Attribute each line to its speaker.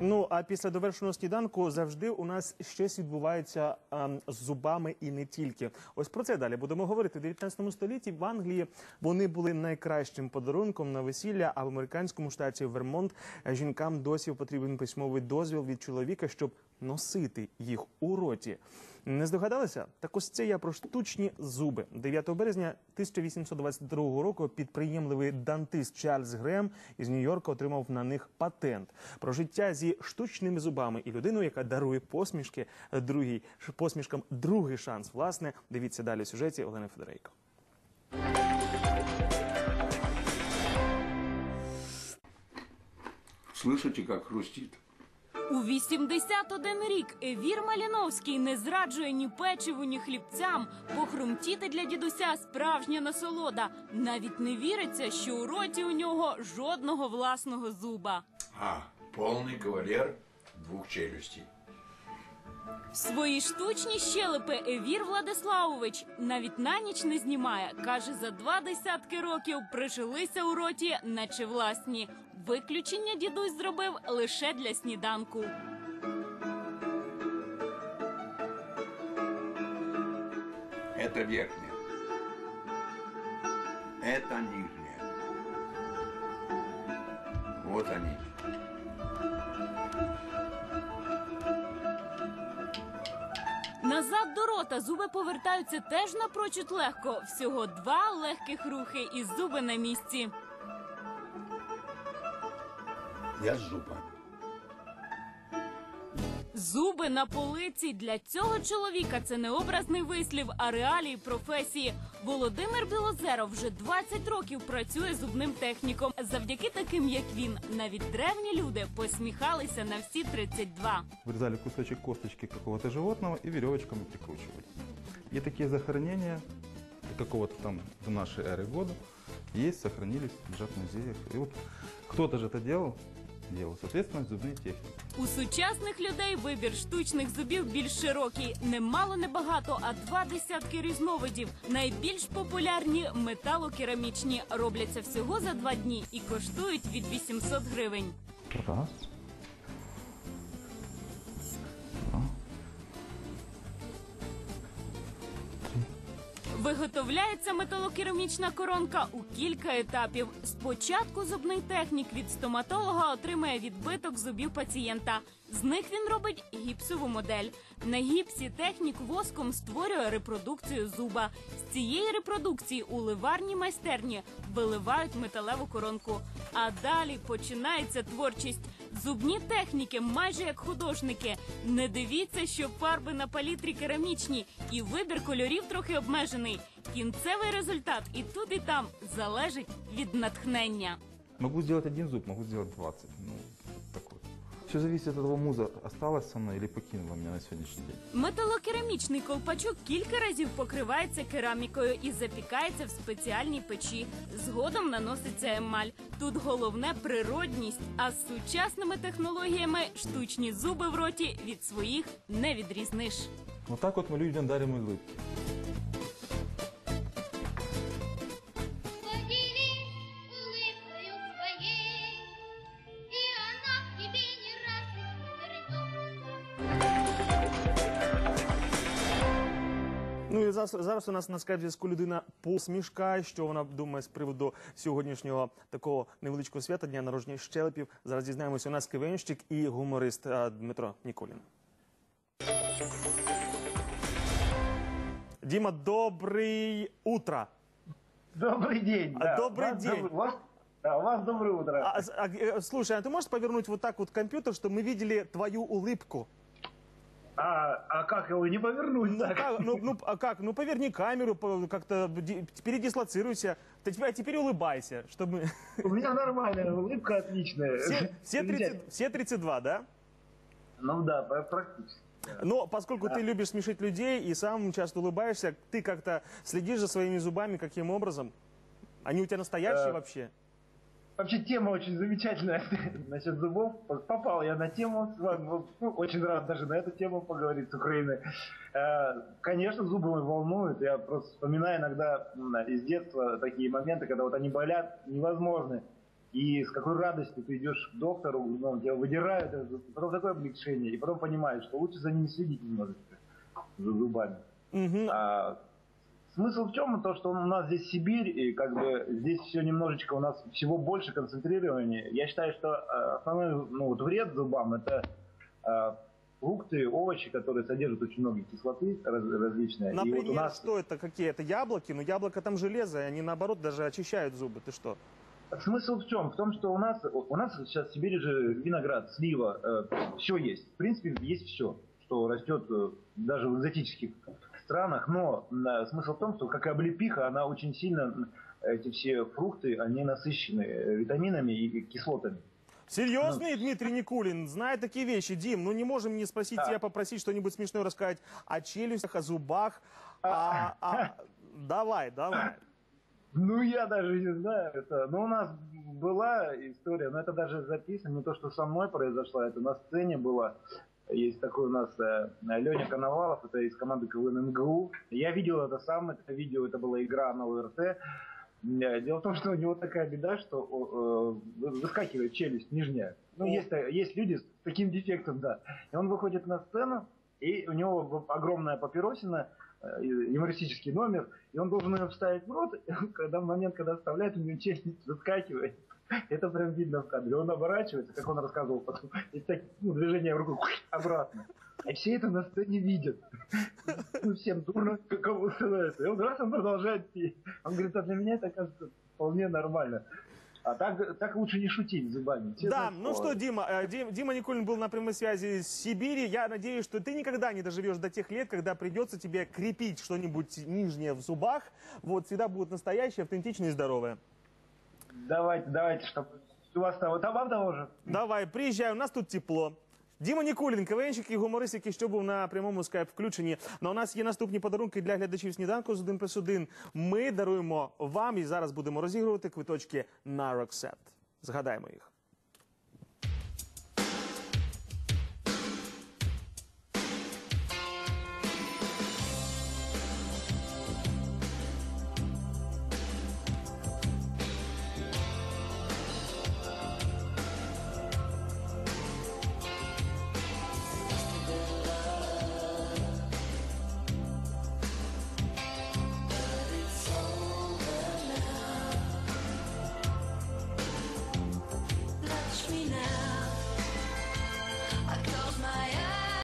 Speaker 1: Ну а після довершеного сніданку завжди у нас щось відбувається а, з зубами і не тільки. Ось про це далі будемо говорити. У 19 столітті в Англії вони були найкращим подарунком на весілля. А в американському штаті Вермонт е, жінкам досі потрібен письмовий дозвіл від чоловіка, щоб носити їх у роті. Не здогадалися? Так ось це я про штучні зуби. 9 березня 1822 року підприємливий дантист Чарльз Грем із Нью-Йорка отримав на них патент про життя зі штучними зубами і людину, яка дарує посмішки другій посмішкам другий шанс. Власне, дивіться далі в сюжеті Олени Федорейко.
Speaker 2: Слышите, как хрустит?
Speaker 3: У 81 рік Евір Маліновський не зраджує ні печиву, ні хлібцям. Похрумтіти для дідуся справжня насолода. Навіть не віриться, що у роті у нього жодного власного зуба.
Speaker 2: А, повний кавалер двох челюстей.
Speaker 3: Свої штучні щелепи Евір Владиславович навіть на ніч не знімає. Каже, за два десятки років прижилися у роті, наче власні. Виключення дідусь зробив лише для сніданку.
Speaker 2: Это верхняя. Это нижняя. Вот они.
Speaker 3: Назад до рота зуби повертаються теж напрочуд легко. Всього два легких рухи, і зуби на місці.
Speaker 2: Я зуба.
Speaker 3: Зуби на полиці для цього чоловіка це не образний вислів, а реалії професії. Володимир Білозеров вже 20 років працює зубним техніком. Завдяки таким, як він, навіть древні люди посміхалися на всі 32.
Speaker 4: Вырезали кусочек косточки какого-то животного и веревочками прикручивали. И такие захоронения какого-то там до нашей эры года есть, сохранились, лежат в музеях. И вот кто-то же это делал, делал, соответственно, зубные техники.
Speaker 3: У сучасних людей вибір штучних зубів більш широкий. Немало небагато, а два десятки різновидів. Найбільш популярні металокерамічні робляться всього за два дні і коштують від 800 гривень.
Speaker 4: Раз.
Speaker 3: Виготовляється металокерамічна коронка у кілька етапів. Спочатку зубний технік від стоматолога отримає відбиток зубів пацієнта. З них він робить гіпсову модель. На гіпсі технік воском створює репродукцію зуба. З цієї репродукції у ливарній майстерні виливають металеву коронку. А далі починається творчість. Зубні техніки майже як художники. Не дивіться, що фарби на палітрі керамічні, і вибір кольорів трохи обмежений. Кінцевий результат і тут, і там залежить від натхнення.
Speaker 4: Могу сделать один зуб, могу сделать 20. Ну. Все зависит от того, муза осталась со мной или покинула меня на сегодняшний день.
Speaker 3: Металокерамічний колпачок кілька разів покривається керамікою і запікається в спеціальній печі. Згодом наноситься емаль. Тут головне природність, а з сучасними технологіями штучні зуби в роті від своїх не відрізниш.
Speaker 4: Вот так вот мы людям дарим улыбки.
Speaker 1: зараз, зараз у нас на скайп зв'язку людина посмішка. Що вона думає з приводу сьогоднішнього такого невеличкого свята дня народження щелепів. Зараз дізнаємося. У нас КВНщик і гуморист а, Дмитро Ніколін. Діма, добрий утро.
Speaker 5: Добрый день.
Speaker 1: А,
Speaker 5: да.
Speaker 1: добрый
Speaker 5: У вас
Speaker 1: день.
Speaker 5: добрый- у вас, да, у вас доброе утро.
Speaker 1: А, с- а, э, слушай, а ты можешь повернуть вот так вот компьютер, чтобы мы видели твою улыбку?
Speaker 5: А, а как его не повернуть?
Speaker 1: Ну
Speaker 5: так?
Speaker 1: как, ну, ну, а как? Ну поверни камеру, как-то ди- передислоцируйся. А теперь улыбайся, чтобы
Speaker 5: У меня нормальная улыбка, отличная.
Speaker 1: все, все, 30,
Speaker 5: Замечательно.
Speaker 1: все 32, да?
Speaker 5: Ну да, пр- практически.
Speaker 1: Но поскольку ты любишь смешить людей и сам часто улыбаешься, ты как-то следишь за своими зубами каким образом? Они у тебя настоящие
Speaker 5: Э,
Speaker 1: вообще?
Speaker 5: Вообще тема очень замечательная насчет зубов. Попал я на тему с вами. Ну, очень рад даже на эту тему поговорить с Украиной. Э, Конечно, зубы волнуют. Я просто вспоминаю иногда из детства такие моменты, когда вот они болят невозможно. И с какой радостью ты идешь к доктору, ну, он тебя зуб, потом такое облегчение, и потом понимаешь, что лучше за ними следить немножечко, за зубами.
Speaker 1: Мгм.
Speaker 5: А, смысл в чем? То, что у нас здесь Сибирь, и как бы здесь все немножечко у нас всего больше концентрирования. Я считаю, что э, основной ну, вот вред зубам это э, фрукты, овощи, которые содержат очень много кислоты раз- различные. и
Speaker 1: Например,
Speaker 5: вот у нас
Speaker 1: что это? Какие это яблоки? Ну, яблоко там железо, и они наоборот даже очищают зубы. Ты что?
Speaker 5: Смысл в чем? В том, что у нас у нас сейчас в Сибири же виноград, слива, все есть. В принципе, есть все, что растет э, даже в экзотических странах. Но э, смысл в том, что как и облепиха, она очень сильно эти все фрукты, они насыщены э, витаминами и кислотами.
Speaker 1: Серьезный Дмитрий Никулин знает такие вещи. Дим, ну не можем не спросить
Speaker 5: Да.
Speaker 1: тебя, попросить что-нибудь смешное рассказать о челюстях, о зубах. А, а, давай, давай.
Speaker 5: Ну, я даже не знаю. Это, ну, у нас была история, но это даже записано, не то, что со мной произошло, это на сцене было. Есть такой у нас э, Леня Коновалов, это из команды КВН МГУ. Я видел это сам, это видео, это была игра на ОРТ. Э, Дело в том, что у него такая беда, что э, вы- выскакивает челюсть нижняя. Ну, есть, та- есть люди с таким дефектом, да. И он выходит на сцену, и у него огромная папиросина, э, юмористический номер, и он должен ее вставить в рот, и когда в момент, когда вставляет, у него челюсть выскакивает. Это прям видно в кадре. Он оборачивается, как он рассказывал потом, и так, ну, движение рукой обратно. И все это на сцене видят. Ну, всем дурно, каково становится. И он раз он продолжает петь. Он говорит, а для меня это кажется вполне нормально. А так, так лучше не шутить зубами. честное
Speaker 1: Да, ну что, Дима, э, Дим- Дима Никулин был на прямой связи с Сибири. Я надеюсь, что ты никогда не доживешь до тех лет, когда придется тебе крепить что-нибудь нижнее в зубах. Вот всегда будут настоящие, автентичные и здоровые.
Speaker 5: Давайте, давайте, чтобы у вас того, там вам того же.
Speaker 1: Давай, приїжджай, у нас тут тепло. Діма Нікулін, КВНщик і гуморист, який що був на прямому скайп включенні. Ну, у нас є наступні подарунки для глядачів сніданку з 1 плюс 1. Ми даруємо вам і зараз будемо розігрувати квиточки на Роксет. Згадаємо їх.